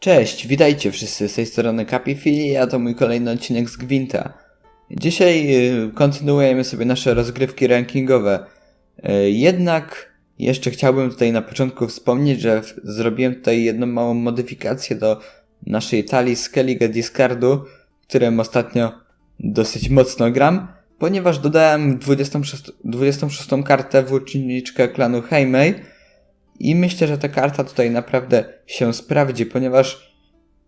Cześć, witajcie wszyscy z tej strony Capifili, a to mój kolejny odcinek z Gwinta. Dzisiaj y, kontynuujemy sobie nasze rozgrywki rankingowe. Y, Jednak jeszcze chciałbym tutaj na początku wspomnieć, że zrobiłem tutaj jedną małą modyfikację do naszej talii Skellige Discardu, którym ostatnio dosyć mocno gram, ponieważ dodałem 26, 26 kartę włóczniczkę klanu Heimei, i myślę, że ta karta tutaj naprawdę się sprawdzi, ponieważ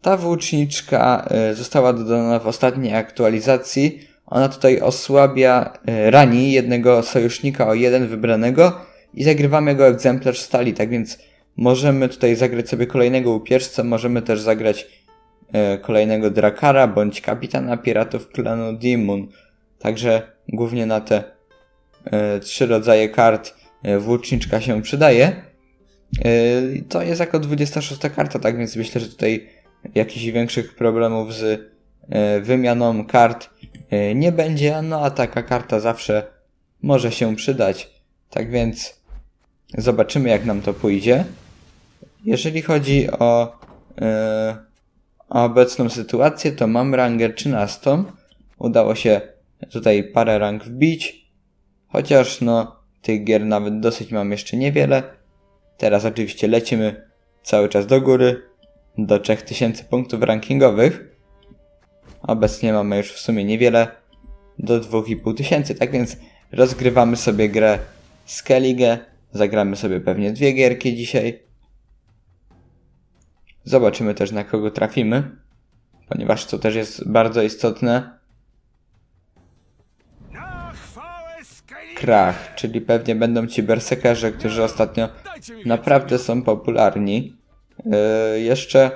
ta włóczniczka e, została dodana w ostatniej aktualizacji. Ona tutaj osłabia, e, rani jednego sojusznika o jeden wybranego i zagrywamy jego egzemplarz stali, tak więc możemy tutaj zagrać sobie kolejnego upierzcę, możemy też zagrać e, kolejnego Drakara bądź kapitana piratów klanu Demon. Także głównie na te trzy rodzaje kart włóczniczka się przydaje. Yy, To jest jako 26 karta, tak więc myślę, że tutaj jakichś większych problemów z yy, wymianą kart yy, nie będzie, no a taka karta zawsze może się przydać. Tak więc zobaczymy jak nam to pójdzie. Jeżeli chodzi o, o obecną sytuację, to mam rangę 13. Udało się tutaj parę rang wbić, chociaż no tych gier nawet dosyć mam jeszcze niewiele. Teraz oczywiście lecimy cały czas do góry, do 3000 punktów rankingowych. Obecnie mamy już w sumie niewiele, do 2500, tak więc rozgrywamy sobie grę Skellige. Zagramy sobie pewnie dwie gierki dzisiaj. Zobaczymy też na kogo trafimy, ponieważ to też jest bardzo istotne. Krach, czyli pewnie będą ci bersekerze, którzy ostatnio naprawdę są popularni. Yy, jeszcze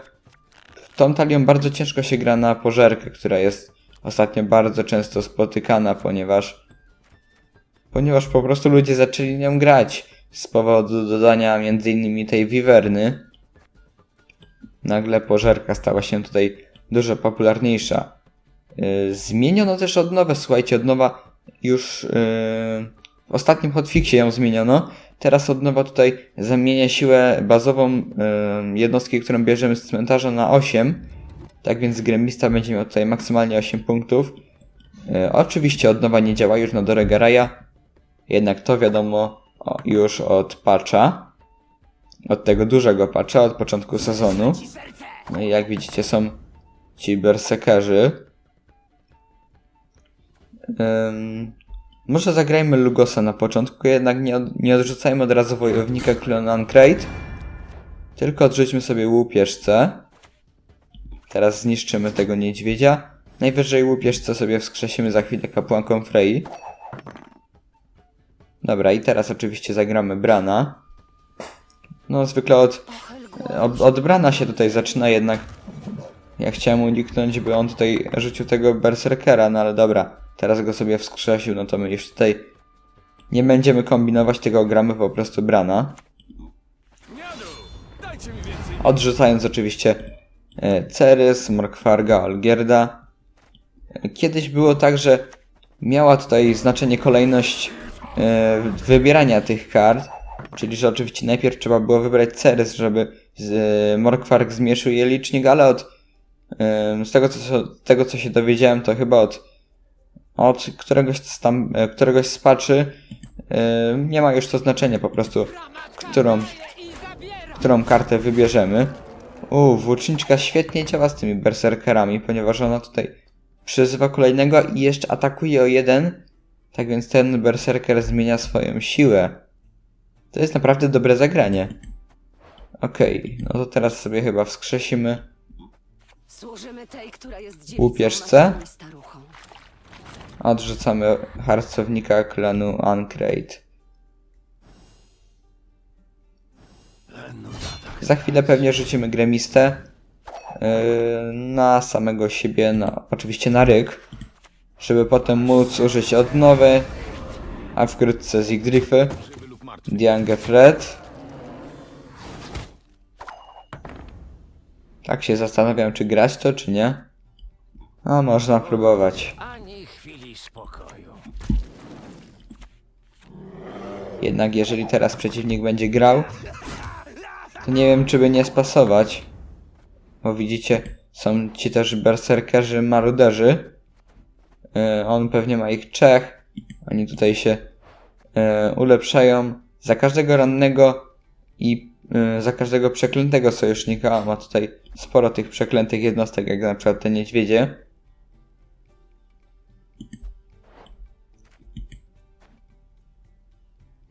tą talią bardzo ciężko się gra na pożerkę, która jest ostatnio bardzo często spotykana, ponieważ ponieważ po prostu ludzie zaczęli nią grać z powodu dodania m.in. tej wiwerny. Nagle pożerka stała się tutaj dużo popularniejsza. Yy, zmieniono też odnowę, słuchajcie, odnowa już yy, w ostatnim hotfixie ją zmieniono. Teraz od nowa tutaj zamienia siłę bazową yy, jednostki, którą bierzemy z cmentarza na 8. Tak więc gremista będzie miał tutaj maksymalnie 8 punktów. Yy, oczywiście od nowa nie działa już na Doregaraja. Jednak to wiadomo już od patcha. Od tego dużego patcha, od początku sezonu. No i jak widzicie są ci bersekerzy. Ym, może zagrajmy Lugosa na początku, jednak nie, od, nie odrzucajmy od razu wojownika klonu Uncrate. Tylko odrzućmy sobie łupieżcę. Teraz zniszczymy tego niedźwiedzia. Najwyżej łupieżcę sobie wskrzesimy za chwilę kapłanką Frey. Dobra, i teraz oczywiście zagramy Brana. No, zwykle od, od, od Brana się tutaj zaczyna jednak. Ja chciałem uniknąć, by on tutaj rzucił tego berserkera, no ale dobra. Teraz go sobie wskrzesił, no to my już tutaj nie będziemy kombinować, tego gramy po prostu Brana. Odrzucając oczywiście e, Cerys, Morkwarga, Olgierda. E, Kiedyś było tak, że miała tutaj znaczenie kolejność e, wybierania tych kart. Czyli, że oczywiście najpierw trzeba było wybrać Cerys, żeby Morkwarg zmierzył je licznik, ale od z tego co, tego co się dowiedziałem, to chyba od od któregoś z tam, e, któregoś z e, nie ma już to znaczenia po prostu, którą którą kartę wybierzemy. U, włóczniczka świetnie działa z tymi berserkerami, ponieważ ona tutaj przyzywa kolejnego i jeszcze atakuje o jeden. Tak więc ten berserker zmienia swoją siłę. To jest naprawdę dobre zagranie. Okej, no to teraz sobie chyba wskrzesimy. Służymy tej, która jest dziewicą Łupieżce? matką i staruchą. a Odrzucamy harcownika klanu Uncrate. Za chwilę pewnie rzucimy gremistę yy, na samego siebie, na, oczywiście na ryk, żeby potem móc użyć odnowy, a wkrótce martwy. Diange Fred. Tak się zastanawiam, czy grać to, czy nie. No, można próbować. Jednak jeżeli teraz przeciwnik będzie grał, to nie wiem, czy by nie spasować. Bo widzicie, są ci też berserkerzy maruderzy. E, on pewnie ma ich trzech. Oni tutaj się e, ulepszają. Za każdego rannego i e, za każdego przeklętego sojusznika. a Ma tutaj sporo tych przeklętych jednostek, jak na przykład te niedźwiedzie.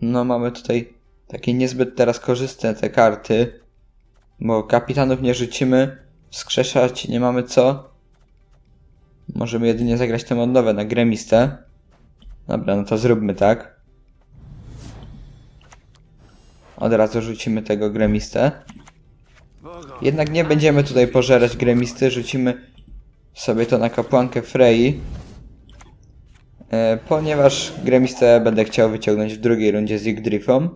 No, mamy tutaj takie niezbyt teraz korzystne te karty, bo kapitanów nie rzucimy, wskrzeszać nie mamy co. Możemy jedynie zagrać te modowe na gremistę. Dobra, no to zróbmy tak. Od razu rzucimy tego gremistę. Jednak nie będziemy tutaj pożerać gremisty, rzucimy sobie to na kapłankę Frey. E, ponieważ gremistę będę chciał wyciągnąć w drugiej rundzie z ogień!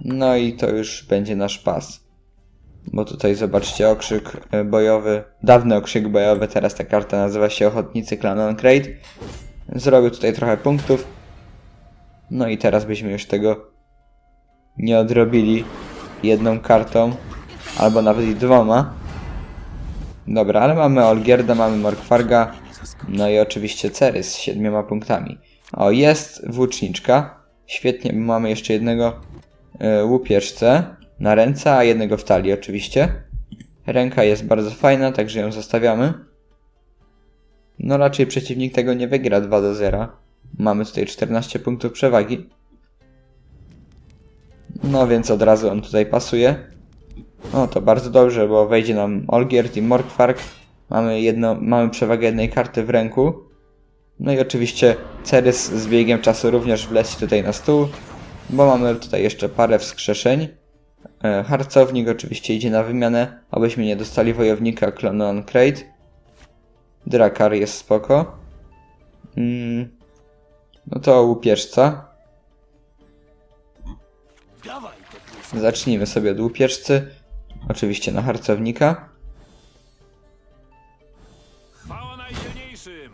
No i to już będzie nasz pas. Bo tutaj zobaczcie okrzyk e, bojowy, dawny okrzyk bojowy, teraz ta karta nazywa się Ochotnicy Clanon Crate. Zrobił tutaj trochę punktów. No i teraz byśmy już tego nie odrobili jedną kartą, albo nawet i dwoma. Dobra, ale mamy Olgierda, mamy Morkwarga, no i oczywiście Cery z siedmioma punktami. O, jest włóczniczka. Świetnie, bo mamy jeszcze jednego e, łupieżcę na ręce, a jednego w talii oczywiście. Ręka jest bardzo fajna, także ją zostawiamy. No raczej przeciwnik tego nie wygra 2 do 0. Mamy tutaj 14 punktów przewagi. No więc od razu on tutaj pasuje. No to bardzo dobrze, bo wejdzie nam Olgierd i Morkwark. Mamy, jedno, mamy przewagę jednej karty w ręku. No i oczywiście Cerys z biegiem czasu również wleci tutaj na stół, bo mamy tutaj jeszcze parę wskrzeszeń. E, Harcownik oczywiście idzie na wymianę, abyśmy nie dostali wojownika Clonon Crate. Drakar jest spoko. Mm. No to łupieżca. Zacznijmy sobie od łupieżcy. Oczywiście na harcownika. Chwała najdzielniejszym!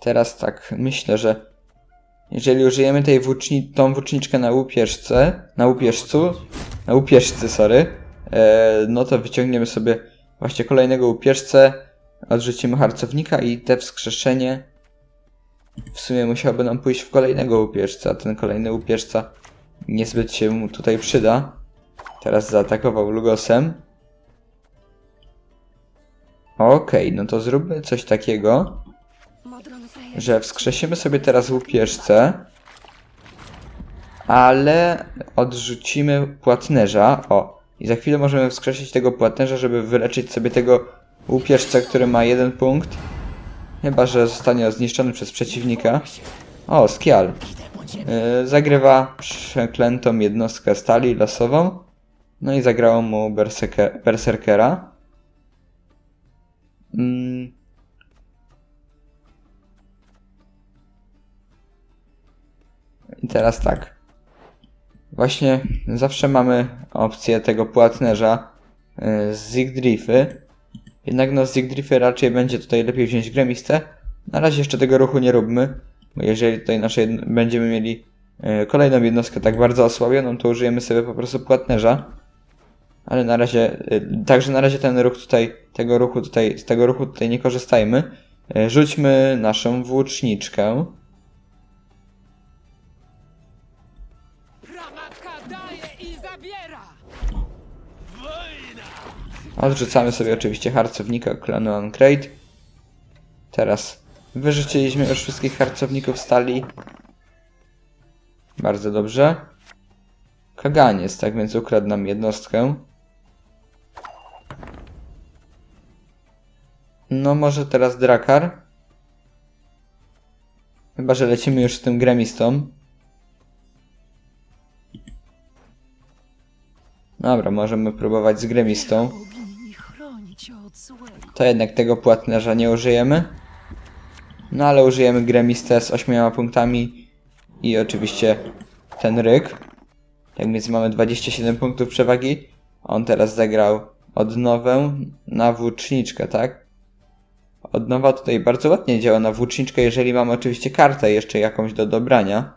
Teraz tak, myślę, że jeżeli użyjemy tej włóczni, tą włóczniczkę na łupieżce, na łupieżcu, na łupieżcy, sorry, e, no to wyciągniemy sobie właśnie kolejnego łupieżcę, odrzucimy harcownika i te wskrzeszenie w sumie musiałoby nam pójść w kolejnego łupieżca, a ten kolejny łupieżca niezbyt się mu tutaj przyda. Teraz zaatakował Lugosem. Okej, no to zróbmy coś takiego że wskrzesimy sobie teraz łupieżcę, ale odrzucimy płatnerza. O, i za chwilę możemy wskrzesić tego płatnerza, żeby wyleczyć sobie tego łupieżca, który ma jeden punkt. Chyba, że zostanie zniszczony przez przeciwnika. O, Skial. Yy, zagrywa przeklętą jednostkę stali losową. No i zagrało mu berserke, berserkera. Mm, I teraz tak. Właśnie zawsze mamy opcję tego płatnerza yy, z Zigdrify. Jednak no z Zigdrify raczej będzie tutaj lepiej wziąć gremistę. Na razie jeszcze tego ruchu nie róbmy, bo jeżeli tutaj nasze będziemy mieli yy, kolejną jednostkę tak bardzo osłabioną, to użyjemy sobie po prostu płatnerza. Ale na razie, yy, także na razie ten ruch tutaj, tego ruchu tutaj, z tego ruchu tutaj nie korzystajmy. Rzućmy naszą włóczniczkę. Odrzucamy sobie oczywiście harcownika klanu Ancrate. Teraz wyrzuciliśmy już wszystkich harcowników stali. Bardzo dobrze. Kaganiec, tak więc ukradł nam jednostkę. No może teraz Drakar. Chyba, że lecimy już z tym gremistą. Dobra, możemy próbować z gremistą. To jednak tego płatnerza nie użyjemy. No ale użyjemy gremistę z 8 punktami i oczywiście ten ryk. Tak więc mamy 27 punktów przewagi. On teraz zagrał odnowę na włóczniczkę, tak? Odnowa tutaj bardzo ładnie działa na włóczniczkę, jeżeli mamy oczywiście kartę jeszcze jakąś do dobrania.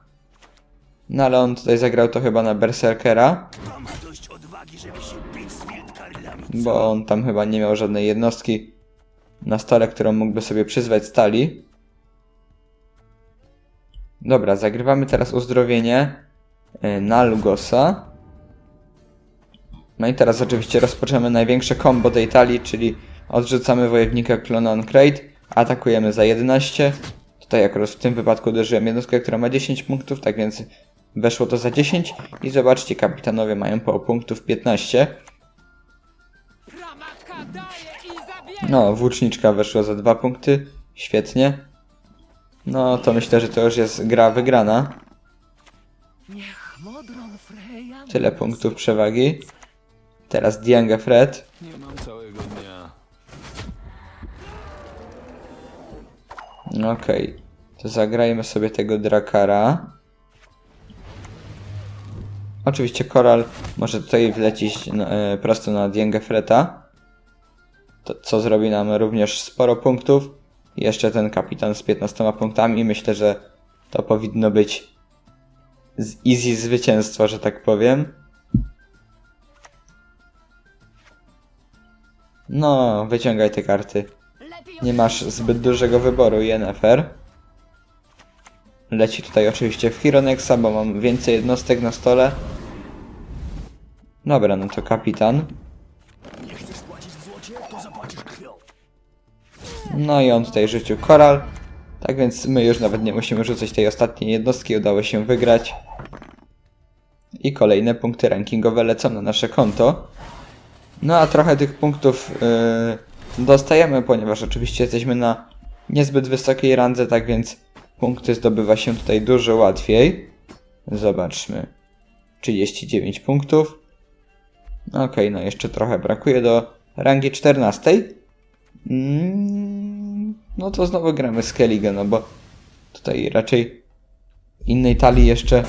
No ale on tutaj zagrał to chyba na Berserkera, bo on tam chyba nie miał żadnej jednostki na stole, którą mógłby sobie przyzwać stali. Dobra, zagrywamy teraz uzdrowienie y, na Lugosa. No i teraz oczywiście rozpoczynamy największe combo tej talii, czyli odrzucamy wojownika klona Crate, atakujemy za 11. Tutaj akurat w tym wypadku uderzyłem jednostkę, która ma 10 punktów, tak więc weszło to za 10. I zobaczcie, kapitanowie mają po punktów 15. No, włóczniczka weszła za 2 punkty. Świetnie. No, to myślę, że to już jest gra wygrana. Tyle punktów przewagi. Teraz Dianga Fred. Nie mam całego dnia. Okej. To zagrajmy sobie tego Drakara. Oczywiście Koral może tutaj wlecieć no, e, prosto na Diangę Freta. To, co zrobi nam również sporo punktów. Jeszcze ten kapitan z 15 punktami. Myślę, że to powinno być z easy zwycięstwo, że tak powiem. No, wyciągaj te karty. Nie masz zbyt dużego wyboru, Yennefer. Leci tutaj oczywiście w Hironexa, bo mam więcej jednostek na stole. Dobra, no to kapitan. No i on tutaj rzucił koral. Tak więc my już nawet nie musimy rzucać tej ostatniej jednostki, udało się wygrać. I kolejne punkty rankingowe lecą na nasze konto. No a trochę tych punktów yy, dostajemy, ponieważ oczywiście jesteśmy na niezbyt wysokiej randze, tak więc punkty zdobywa się tutaj dużo łatwiej. Zobaczmy. 39 punktów. Okej, no jeszcze trochę brakuje do rangi 14. Mm, no to znowu gramy z Kelligan, no bo tutaj raczej innej talii jeszcze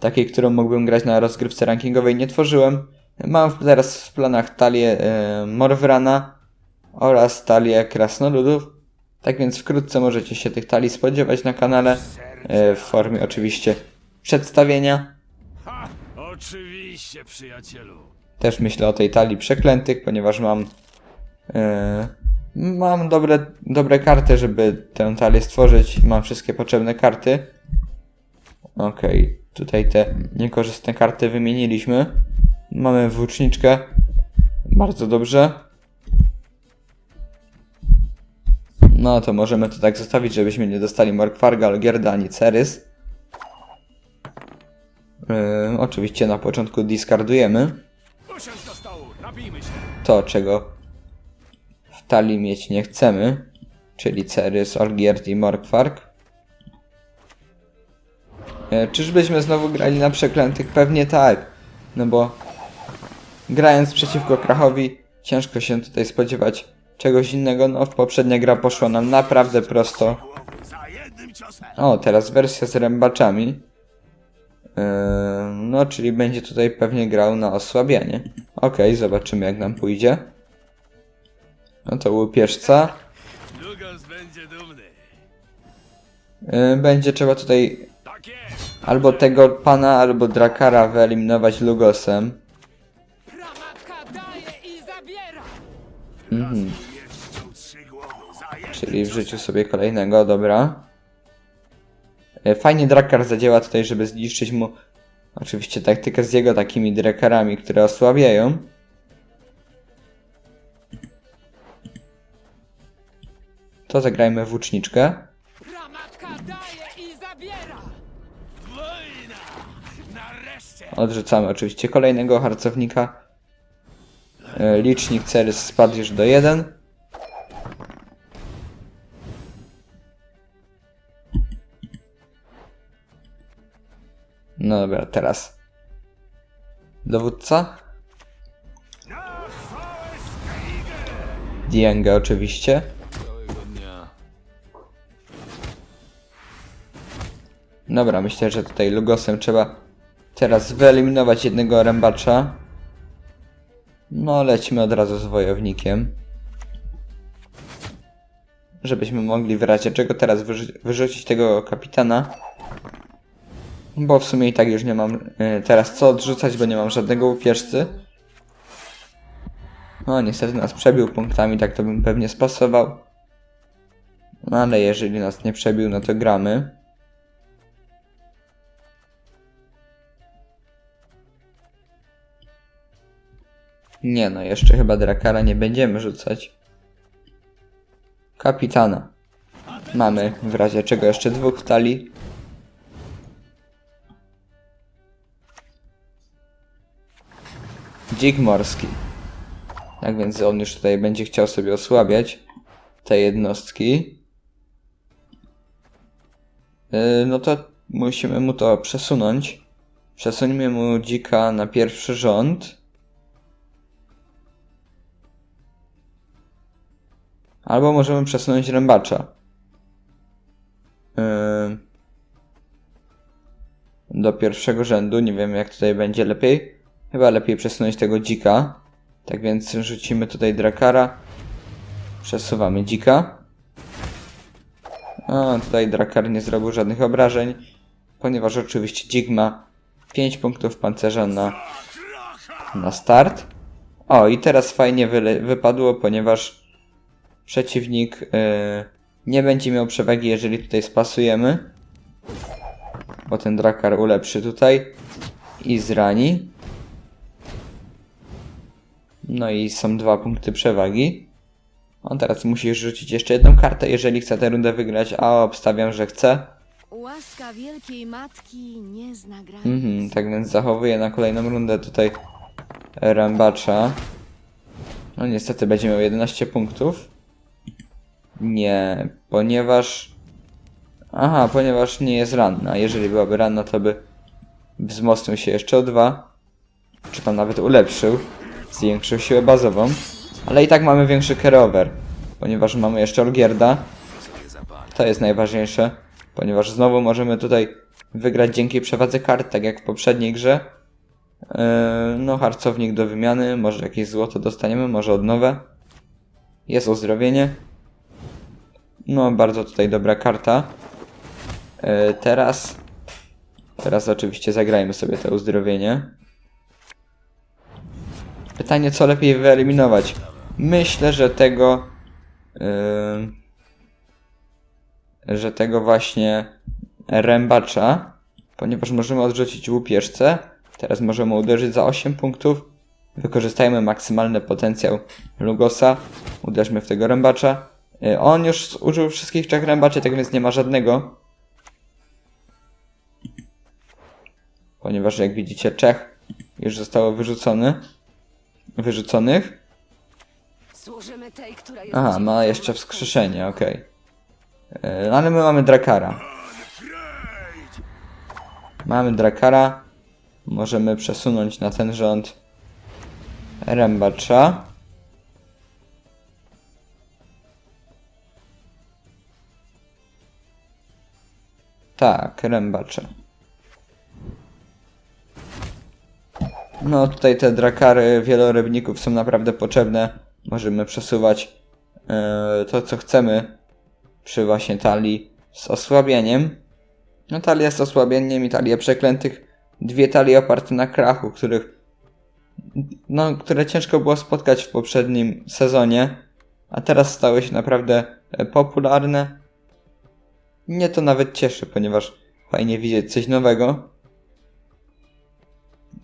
takiej, którą mógłbym grać na rozgrywce rankingowej nie tworzyłem. Mam teraz w planach talię e, Morwrana oraz talię Krasnoludów. Tak więc wkrótce możecie się tych talii spodziewać na kanale e, w formie oczywiście przedstawienia. Ha! Oczywiście, przyjacielu. Też myślę o tej talii przeklętych, ponieważ mam e, mam dobre, dobre karty, żeby tę talię stworzyć. Mam wszystkie potrzebne karty. Okej, tutaj te niekorzystne karty wymieniliśmy. Mamy włóczniczkę. Bardzo dobrze. No to możemy to tak zostawić, żebyśmy nie dostali Morkwarga, Olgierda ani Cerys. Yy, oczywiście na początku discardujemy to, czego w talii mieć nie chcemy, czyli Cerys, Olgierd i Morkwark. E, Czyżbyśmy znowu grali na przeklętych? Pewnie tak, no bo grając przeciwko Krachowi ciężko się tutaj spodziewać czegoś innego. No, poprzednia gra poszła nam naprawdę prosto. O, teraz wersja z rębaczami. Yy, no, czyli będzie tutaj pewnie grał na osłabianie. Okej, zobaczymy jak nam pójdzie. No to łupieżca. Lugos będzie trzeba tutaj albo tego pana, albo Drakara wyeliminować Lugosem. Mhm. Czyli w życiu sobie kolejnego, dobra. E, Fajnie Drakar zadziała tutaj, żeby zniszczyć mu oczywiście taktykę z jego takimi Drakarami, które osłabiają. To zagrajmy! Wojna! Nareszcie! Odrzucamy oczywiście kolejnego harcownika. E, Licznik Cerys spadł już do 1. No dobra, teraz dowódca. Dianga oczywiście. Dobra, myślę, że tutaj Lugosem trzeba teraz wyeliminować jednego rębacza. No, lecimy od razu z wojownikiem. Żebyśmy mogli w razie czego teraz wyrzu- wyrzucić tego kapitana. Bo w sumie i tak już nie mam y, teraz co odrzucać, bo nie mam żadnego łupieżcy. No niestety nas przebił punktami, tak to bym pewnie spasował. No ale jeżeli nas nie przebił, no to gramy. Nie no, jeszcze chyba Drakara nie będziemy rzucać. Kapitana. Mamy w razie czego jeszcze dwóch w talii. Dzik morski. Tak więc on już tutaj będzie chciał sobie osłabiać te jednostki. Yy, no to musimy mu to przesunąć. Przesuńmy mu dzika na pierwszy rząd. Albo możemy przesunąć rębacza. Do pierwszego rzędu. Nie wiem, jak tutaj będzie lepiej. Chyba lepiej przesunąć tego dzika. Tak więc rzucimy tutaj drakara. Przesuwamy dzika. A tutaj drakar nie zrobił żadnych obrażeń, ponieważ oczywiście dzik ma 5 punktów pancerza na, na start. O, i teraz fajnie wypadło, ponieważ przeciwnik yy, nie będzie miał przewagi, jeżeli tutaj spasujemy. Bo ten drakar ulepszy tutaj i zrani. No i są dwa punkty przewagi. On teraz musi rzucić jeszcze jedną kartę, jeżeli chce tę rundę wygrać, a obstawiam, że chce. Łaska wielkiej matki nie zna granic. Mhm, tak więc zachowuję na kolejną rundę tutaj Rambacza. No niestety będzie miał 11 punktów. Nie, ponieważ... Aha, ponieważ nie jest ranna. Jeżeli byłaby ranna, to by wzmocnił się jeszcze o dwa. Czy tam nawet ulepszył. Zwiększył siłę bazową. Ale i tak mamy większy carryover. Ponieważ mamy jeszcze Olgierda. To jest najważniejsze. Ponieważ znowu możemy tutaj wygrać dzięki przewadze kart, tak jak w poprzedniej grze. Yy, no, harcownik do wymiany, może jakieś złoto dostaniemy, może odnowę. Jest uzdrowienie. No, bardzo tutaj dobra karta. Yy, teraz. Teraz oczywiście zagrajmy sobie to uzdrowienie. Pytanie, co lepiej wyeliminować? Myślę, że tego. Yy, że tego właśnie rębacza, ponieważ możemy odrzucić łupieżcę. Teraz możemy uderzyć za 8 punktów. Wykorzystajmy maksymalny potencjał Lugosa. Uderzmy w tego rębacza. Y, On już użył wszystkich trzech rębaczy, tak więc nie ma żadnego. Ponieważ jak widzicie Czech już zostało wyrzucony. Wyrzuconych. Aha, ma jeszcze wskrzeszenie, okej. Okay. Ale my mamy Drakara. Mamy Drakara. Możemy przesunąć na ten rząd Rembacza. Tak, Rembacza. No tutaj te drakary wielorybników są naprawdę potrzebne. Możemy przesuwać e, to co chcemy przy właśnie talii z osłabieniem. No talia z osłabieniem i talia przeklętych. Dwie talie oparte na krachu, których no, które ciężko było spotkać w poprzednim sezonie, a teraz stały się naprawdę popularne. Mnie to nawet cieszy, ponieważ fajnie widzieć coś nowego.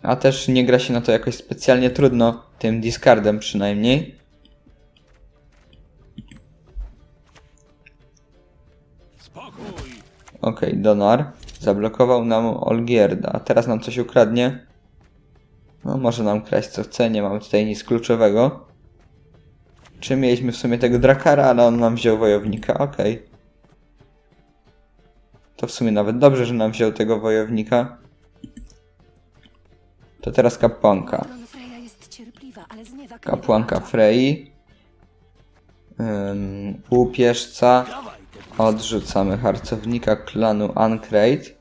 A też nie gra się na to jakoś specjalnie trudno, tym discardem przynajmniej. Okej, Donar zablokował nam Olgierda, a teraz nam coś ukradnie. No, może nam kraść co chce, nie mamy tutaj nic kluczowego. Czy mieliśmy w sumie tego Drakara, ale on nam wziął wojownika, okej. To w sumie nawet dobrze, że nam wziął tego wojownika. To teraz kapłanka. Kapłanka Frey. Ym, łupieżca. Odrzucamy harcownika klanu Uncrate.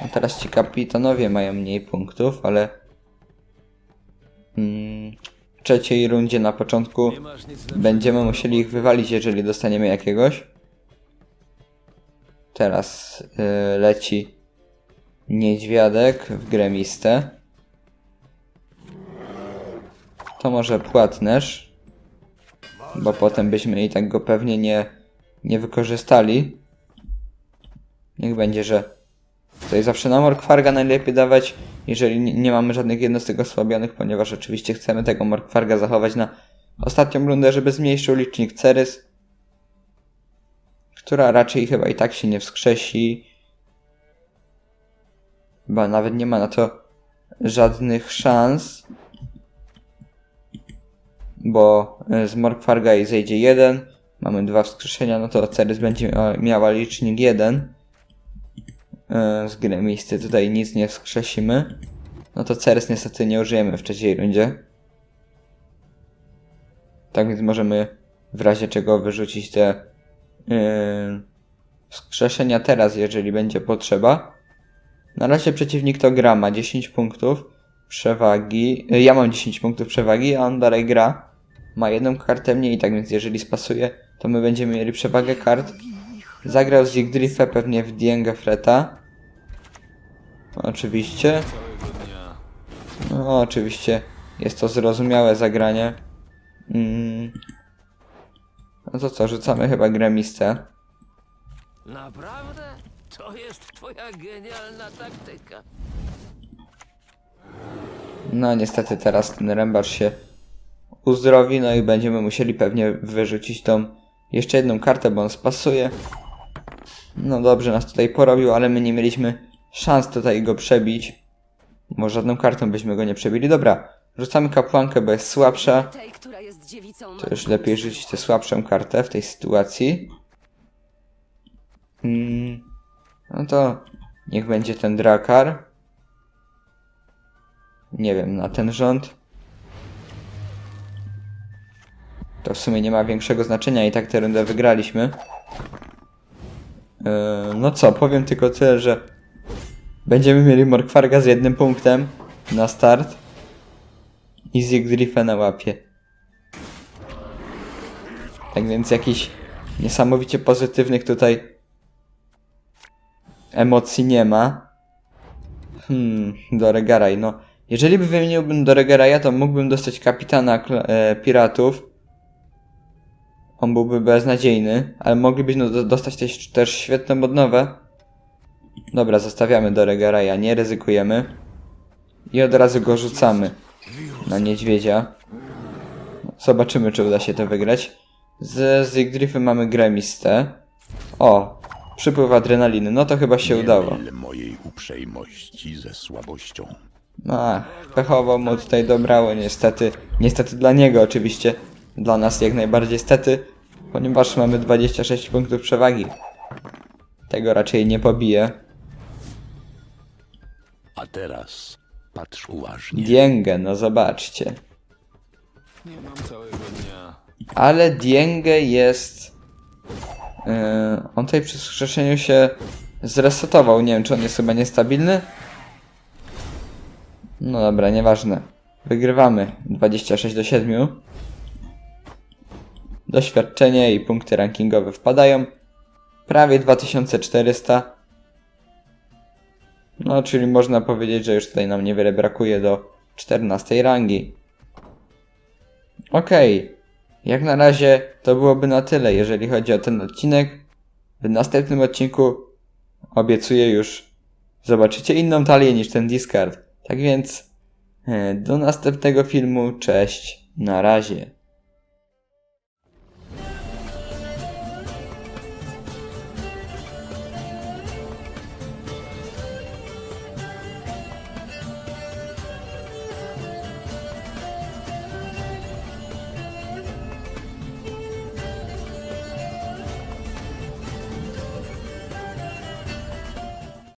A teraz ci kapitanowie mają mniej punktów, ale mm, w trzeciej rundzie na początku będziemy musieli ich wywalić, jeżeli dostaniemy jakiegoś. Teraz y, leci niedźwiadek w gremistę. To może płatnerz, bo potem byśmy i tak go pewnie nie, nie wykorzystali. Niech będzie, że tutaj zawsze na Morkwarga najlepiej dawać, jeżeli nie, mamy żadnych jednostek osłabionych, ponieważ oczywiście chcemy tego Morkwarga zachować na ostatnią rundę, żeby zmniejszył licznik Cerys, która raczej chyba i tak się nie wskrzesi. Chyba nawet nie ma na to żadnych szans. Bo e, z Morkwarga zejdzie jeden, mamy dwa wskrzeszenia, no to Cerys będzie miała, licznik 1 z gremisty tutaj nic nie wskrzesimy, no to Ceres niestety nie użyjemy w trzeciej rundzie. Tak więc możemy w razie czego wyrzucić te yy, wskrzeszenia teraz, jeżeli będzie potrzeba. Na razie przeciwnik to gra, ma 10 punktów przewagi. Yy, ja mam 10 punktów przewagi, a on dalej gra. Ma jedną kartę mniej, tak więc jeżeli spasuje, to my będziemy mieli przewagę kart. Zagrał z Yggdrasilem pewnie w Diengę Freta. Oczywiście. No, oczywiście jest to zrozumiałe zagranie. Mm. No to co, rzucamy chyba gremistę. Naprawdę? To jest twoja genialna taktyka. No niestety teraz ten rębacz się uzdrowi, no i będziemy musieli pewnie wyrzucić tą jeszcze jedną kartę, bo on spasuje. No dobrze, nas tutaj porobił, ale my nie mieliśmy szans tutaj go przebić. Bo żadną kartą byśmy go nie przebili. Dobra, rzucamy kapłankę, bo jest słabsza. Dziewicą To już lepiej rzucić tę słabszą kartę w tej sytuacji. Mm, no to niech będzie ten drakar. Nie wiem, na ten rząd. To w sumie nie ma większego znaczenia i tak tę rundę wygraliśmy. Yy, no co, powiem tylko tyle, że będziemy mieli Morkwarga z jednym punktem na start i Zigdrifa na łapie. Tak więc jakichś niesamowicie pozytywnych tutaj emocji nie ma. Hmm, Doregaraj, no. Jeżeli by wymieniłbym Doregaraja, to mógłbym dostać kapitana e, piratów. On byłby beznadziejny, ale moglibyśmy no, do- dostać też, też świetną odnowę. Dobra, zostawiamy Doregaraja, nie ryzykujemy. I od razu go rzucamy na niedźwiedzia. Zobaczymy, czy uda się to wygrać. Z Zigdrify mamy gremistę. O, przypływ adrenaliny. No to chyba się udało. Myl mojej uprzejmości ze słabością. Ach, pechowo mu tutaj dobrało niestety. Niestety dla niego oczywiście. Dla nas jak najbardziej stety, ponieważ mamy 26 punktów przewagi. Tego raczej nie pobije. A teraz patrz uważnie. Diengę, no zobaczcie. Nie mam całego dnia. Ale Diengę jest... Yy, on tutaj przy wskrzeszeniu się zresetował. Nie wiem, czy on jest chyba niestabilny? No dobra, nieważne. Wygrywamy 26 do 7. Doświadczenie i punkty rankingowe wpadają. Prawie 2400. No, czyli można powiedzieć, że już tutaj nam niewiele brakuje do 14 rangi. Okej. Jak na razie to byłoby na tyle, jeżeli chodzi o ten odcinek. W następnym odcinku obiecuję już zobaczycie inną talię niż ten discard. Tak więc e, do następnego filmu. Cześć. Na razie.